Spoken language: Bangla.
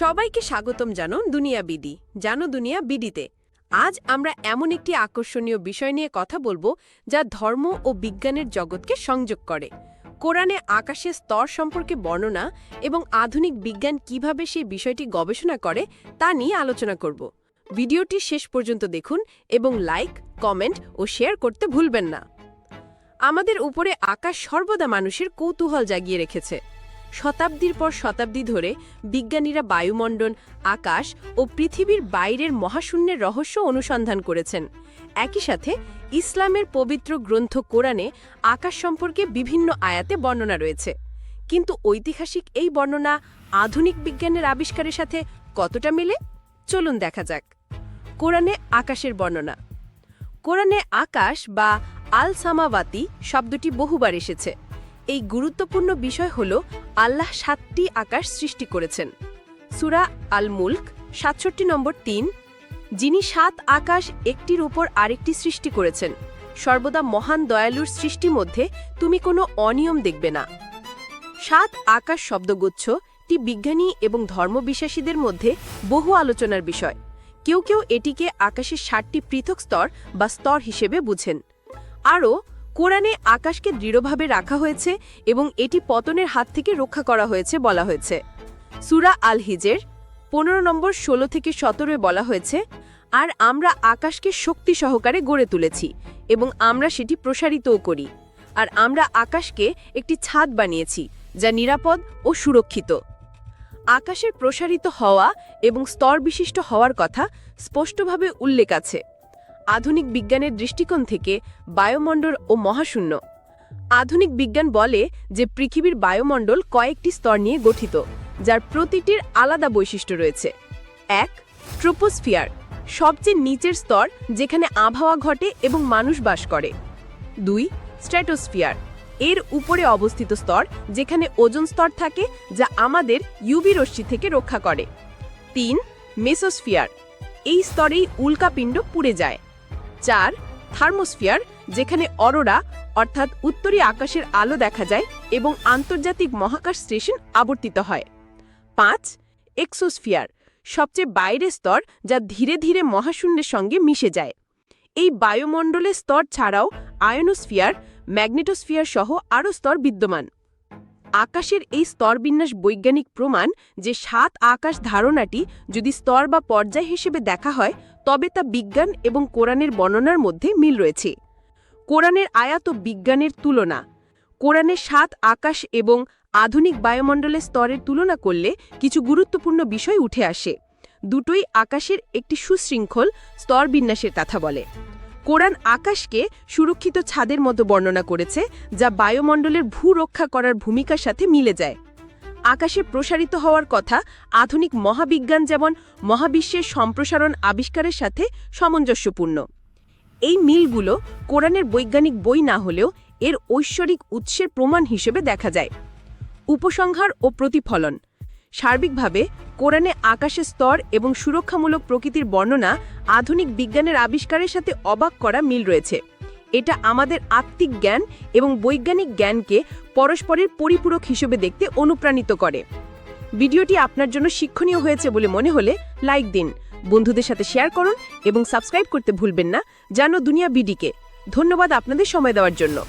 সবাইকে স্বাগতম জানো দুনিয়া বিডি। জানো দুনিয়া বিডিতে। আজ আমরা এমন একটি আকর্ষণীয় বিষয় নিয়ে কথা বলব যা ধর্ম ও বিজ্ঞানের জগৎকে সংযোগ করে। কোরআনে আকাশের স্তর সম্পর্কে বর্ণনা এবং আধুনিক বিজ্ঞান কীভাবে সেই বিষয়টি গবেষণা করে তা নিয়ে আলোচনা করব। ভিডিওটি শেষ পর্যন্ত দেখুন এবং লাইক, কমেন্ট ও শেয়ার করতে ভুলবেন না। আমাদের উপরে আকাশ সর্বদা মানুষের কৌতূহল জাগিয়ে রেখেছে। শতাব্দীর পর শতাব্দী ধরে বিজ্ঞানীরা বায়ুমণ্ডল, আকাশ ও পৃথিবীর বাইরের মহাশূন্যের রহস্য অনুসন্ধান করেছেন। একই সাথে ইসলামের পবিত্র গ্রন্থ কোরআনে আকাশ সম্পর্কে বিভিন্ন আয়াতে বর্ণনা রয়েছে। কিন্তু ঐতিহাসিক এই বর্ণনা আধুনিক বিজ্ঞানের আবিষ্কারের সাথে কতটা মেলে? চলুন দেখা যাক। কোরআনে আকাশের বর্ণনা। কোরআনে আকাশ বা আল সামাওয়াতি শব্দটি বহুবার এসেছে। এই গুরুত্বপূর্ণ বিষয় হল আল্লাহ সাতটি আকাশ সৃষ্টি করেছেন। সুরা আল মুল্ক সাতষট্টি নম্বর তিন, যিনি সাত আকাশ একটির উপর আরেকটি সৃষ্টি করেছেন। সর্বদা মহান দয়ালুর সৃষ্টি মধ্যে তুমি কোনো অনিয়ম দেখবে না। সাত আকাশ শব্দগুচ্ছটি বিজ্ঞানী এবং ধর্মবিশ্বাসীদের মধ্যে বহু আলোচনার বিষয়। কেউ কেউ এটিকে আকাশের ষাটটি পৃথক স্তর বা স্তর হিসেবে বুঝেন। আরও কোরআনে আকাশকে দৃঢ়ভাবে রাখা হয়েছে এবং এটি পতনের হাত থেকে রক্ষা করা হয়েছে বলা হয়েছে। সুরা আল হিজের পনেরো নম্বর ষোলো থেকে সতেরোয় বলা হয়েছে, আর আমরা আকাশকে শক্তি সহকারে গড়ে তুলেছি এবং আমরা সেটি প্রসারিতও করি। আর আমরা আকাশকে একটি ছাদ বানিয়েছি যা নিরাপদ ও সুরক্ষিত। আকাশের প্রসারিত হওয়া এবং স্তর বিশিষ্ট হওয়ার কথা স্পষ্টভাবে উল্লেখ আছে। আধুনিক বিজ্ঞানের দৃষ্টিকোণ থেকে বায়ুমণ্ডল ও মহাশূন্য। আধুনিক বিজ্ঞান বলে যে পৃথিবীর বায়ুমণ্ডল কয়েকটি স্তর নিয়ে গঠিত, যার প্রতিটির আলাদা বৈশিষ্ট্য রয়েছে। এক, ট্রোপোস্ফিয়ার, সবচেয়ে নিচের স্তর যেখানে আবহাওয়া ঘটে এবং মানুষ বাস করে। দুই, স্ট্র্যাটোস্ফিয়ার, এর উপরে অবস্থিত স্তর যেখানে ওজন স্তর থাকে যা আমাদের ইউবি রশ্মি থেকে রক্ষা করে। তিন, মেসোস্ফিয়ার, এই স্তরেই উল্কাপিণ্ড পুড়ে যায়। চার থার্মোস্ফিয়ার, যেখানে অরোরা, অর্থাৎ উত্তরী আকাশের আলো দেখা যায় এবং আন্তর্জাতিক মহাকাশ স্টেশন আবর্তিত হয়। পাঁচ এক্সোস্ফিয়ার, সবচেয়ে বাইরের স্তর যা ধীরে ধীরে মহাশূন্যের সঙ্গে মিশে যায়। এই বায়ুমণ্ডলের স্তর ছাড়াও আয়নোস্ফিয়ার, ম্যাগনেটোস্ফিয়ার সহ আরও স্তর বিদ্যমান। আকাশের এই স্তরবিন্যাস বৈজ্ঞানিক প্রমাণ যে সাত আকাশ ধারণাটি যদি স্তর বা পর্যায় হিসেবে দেখা হয় তবে তা বিজ্ঞান এবং কোরআনের বর্ণনার মধ্যে মিল রয়েছে। কোরআনের আয়াত ও বিজ্ঞানের তুলনা। কোরআনের সাত আকাশ এবং আধুনিক বায়ুমণ্ডলের স্তরের তুলনা করলে কিছু গুরুত্বপূর্ণ বিষয় উঠে আসে। দুটোই আকাশের একটি সুশৃঙ্খল, স্তরবিন্যাসের কথা বলে। কোরআন আকাশকে সুরক্ষিত ছাদের মতো বর্ণনা করেছে, যা বায়ুমণ্ডলের ভূ রক্ষা করার ভূমিকার সাথে মিলে যায়। আকাশে প্রসারিত হওয়ার কথা আধুনিক মহাবিজ্ঞান যেমন মহাবিশ্বের সম্প্রসারণ আবিষ্কারের সাথে সামঞ্জস্যপূর্ণ। এই মিলগুলো কোরআনের বৈজ্ঞানিক বই না হলেও এর ঐশ্বরিক উৎসের প্রমাণ হিসেবে দেখা যায়। উপসংহার ও প্রতিফলন। সার্বিকভাবে কোরআনে আকাশের স্তর এবং সুরক্ষামূলক প্রকৃতির বর্ণনা আধুনিক বিজ্ঞানের আবিষ্কারের সাথে অবাক করা মিল রয়েছে। এটা আমাদের আত্মিক জ্ঞান এবং বৈজ্ঞানিক জ্ঞানকে পরস্পরের পরিপূরক হিসেবে দেখতে অনুপ্রাণিত করে। ভিডিওটি আপনার জন্য শিক্ষণীয় হয়েছে বলে মনে হলে লাইক দিন, বন্ধুদের সাথে শেয়ার করুন এবং সাবস্ক্রাইব করতে ভুলবেন না। জানো দুনিয়া বিডিকে। ধন্যবাদ আপনাদের সময় দেওয়ার জন্য।